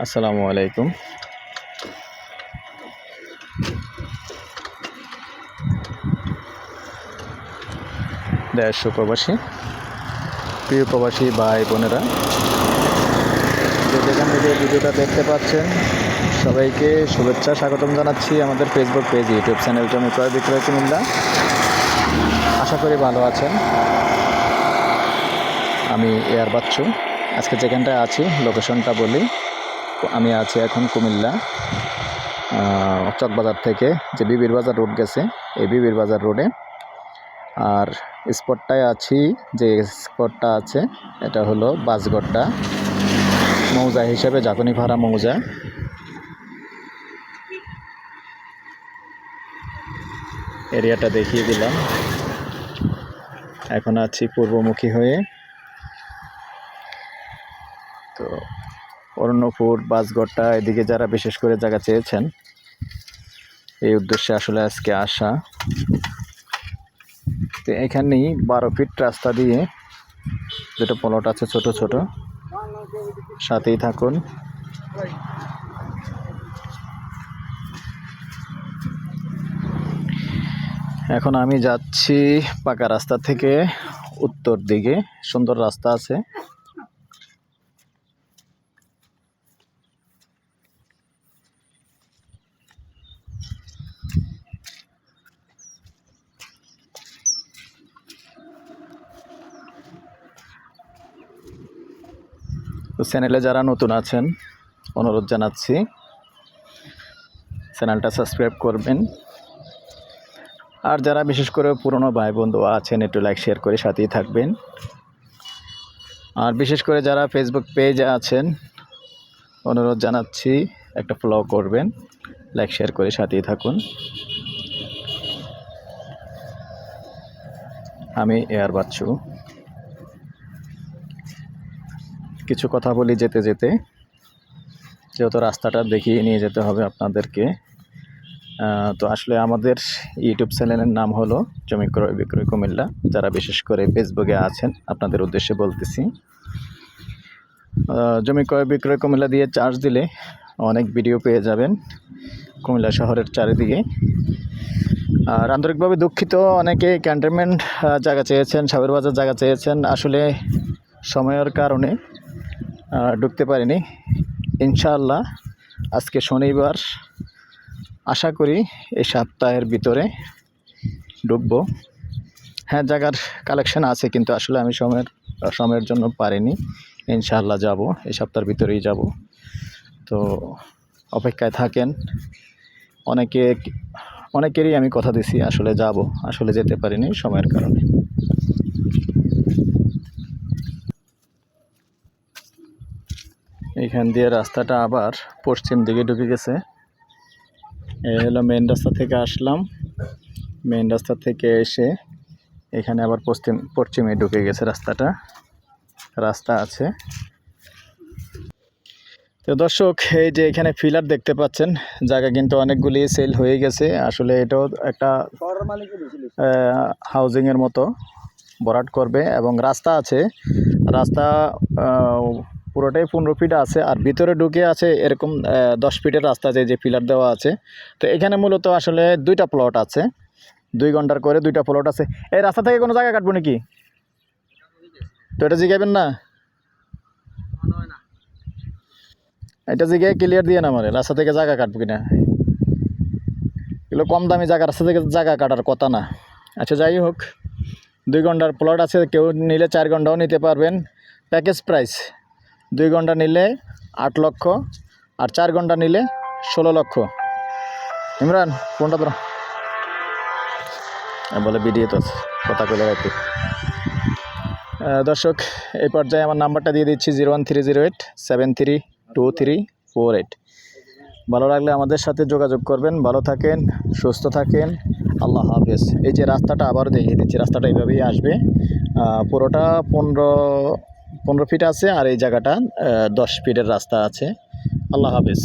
আসসালামু আলাইকুম। দেশ প্রবাসী, প্রিয় প্রবাসী ভাই বোনেরা যেখান থেকে ভিডিওটা দেখতে পাচ্ছেন, সবাইকে শুভেচ্ছা, স্বাগতম জানাচ্ছি আমাদের ফেসবুক পেজ ইউটিউব চ্যানেল জমি ক্রয় বিক্রয় কুমিল্লা। আশা করি ভালো আছেন। আমি এয়ার বাচ্চু আজকে যেখানটায় আছি লোকেশনটা বলি। আমি আছি এখন কুমিল্লা চকবাজার থেকে যে বিবির বাজার রোড গেছে, এই বিবির বাজার রোডে। আর স্পটটায় আছি, যে স্পটটা আছে, এটা হলো বাসগড্ডা মৌজা হিসেবে জাতনি ভাড়া মৌজা। এরিয়াটা দেখিয়ে দিলাম। এখন আছি পূর্বমুখী হয়ে। তো অরণ্যপুর বাসগড়টা এদিকে যারা বিশেষ করে জায়গা চেয়েছেন, এই উদ্দেশ্যে আসলে আজকে আসা। তো এখানেই বারো ফিট রাস্তা দিয়ে যেটা প্লট আছে ছোট ছোট। সাথেই থাকুন। এখন আমি যাচ্ছি পাকা রাস্তা থেকে উত্তর দিকে। সুন্দর রাস্তা আছে। তো চ্যানেলে যারা নতুন আছেন, অনুরোধ জানাচ্ছি চ্যানেলটা সাবস্ক্রাইব করবেন। আর যারা বিশেষ করে পুরনো ভাই বন্ধু আছেন, একটু লাইক, শেয়ার করে সাথেই থাকবেন। আর বিশেষ করে যারা ফেসবুক পেজে আছেন, অনুরোধ জানাচ্ছি একটা ফলো করবেন লাইক শেয়ার করে সাথেই থাকুন। আমি এয়ার বাচ্চু কিছু কথা বলি যেতে যেতে। যেহেতু রাস্তাটা দেখিয়ে নিয়ে যেতে হবে আপনাদেরকে। তো আসলে আমাদের ইউটিউব চ্যানেলের নাম হলো জমি ক্রয় বিক্রয় কুমিল্লা। যারা বিশেষ করে ফেসবুকে আছেন, আপনাদের উদ্দেশ্যে বলতেছি। জমি ক্রয় বিক্রয় কুমিল্লা দিয়ে চার্জ দিলে অনেক ভিডিও পেয়ে যাবেন কুমিল্লা শহরের চারিদিকে। আর আন্তরিকভাবে দুঃখিত, অনেকে ক্যান্টনমেন্ট জায়গা চেয়েছেন সাবের বাজার জায়গা চেয়েছেন। আসলে সময়ের কারণে ঢুকতে পারিনি। ইনশাআল্লাহ আজকে শনিবার। আশা করি এই সপ্তাহের ভিতরে ঢুকবো। হ্যাঁ জায়গার কালেকশন আছে কিন্তু আসলে আমি সময়ের সময়ের জন্য পারিনি। ইনশাআল্লাহ যাব, এই সপ্তাহের ভিতরেই যাব। তো অপেক্ষায় থাকেন। অনেকে, অনেকেরই আমি কথা দিছি, আসলে যাব। আসলে যেতে পারিনি সময়ের কারণে। এখান দিয়ে রাস্তাটা আবার পশ্চিম দিকে ঢুকে গেছে। এ হলো মেন রাস্তা থেকে আসলাম। মেন রাস্তা থেকে এসে এখানে আবার পশ্চিম, পশ্চিমে ঢুকে গেছে রাস্তাটা। রাস্তা আছে। তো দর্শক, এই যে এখানে ফিলার দেখতে পাচ্ছেন, জায়গা কিন্তু অনেকগুলি সেল হয়ে গেছে। আসলে এটাও একটা হাউজিংয়ের মতো ভরাট করবে এবং রাস্তা আছে। রাস্তা পুরোটাই পনেরো ফিট আছে আর ভিতরে ঢুকে আছে এরকম দশ ফিটের রাস্তা আছে যে পিলার দেওয়া আছে। তো এখানে মূলত আসলে দুইটা প্লট আছে। দুই ঘণ্টার করে দুইটা প্লট আছে। এই রাস্তা থেকে কোনো জায়গা কাটবো নাকি? তো এটা জিগাইবেন না? এটা জিগাই ক্লিয়ার দিয়ে না আমার, রাস্তা থেকে জায়গা কাটবো কিনা? এগুলো কম দামি জায়গা, রাস্তা থেকে জায়গা কাটার কথা না। আচ্ছা যাই হোক, দুই ঘণ্টার প্লট আছে, কেউ নিলে চার ঘন্টাও নিতে পারবেন। প্যাকেজ প্রাইস দুই ঘণ্টা নিলে আট লক্ষ আর চার ঘণ্টা নিলে ষোলো লক্ষ। ইমরান কোনটা ধরো। বলে ভিডিও তো কথা বলে রাখি দর্শক, এই পর্যায়ে আমার নাম্বারটা দিয়ে দিচ্ছি zero one three zero eight seven three two three four eight. ভালো লাগলে আমাদের সাথে যোগাযোগ করবেন, ভালো থাকেন, সুস্থ থাকেন, আল্লাহ হাফেজ। এই যে রাস্তাটা আবারও দেখিয়ে দিচ্ছি, রাস্তাটা এইভাবেই আসবে। পুরোটা পনেরো পনেরো ফিট আছে আর এই জায়গাটা দশ ফিটের রাস্তা আছে। আল্লাহ হাফেজ।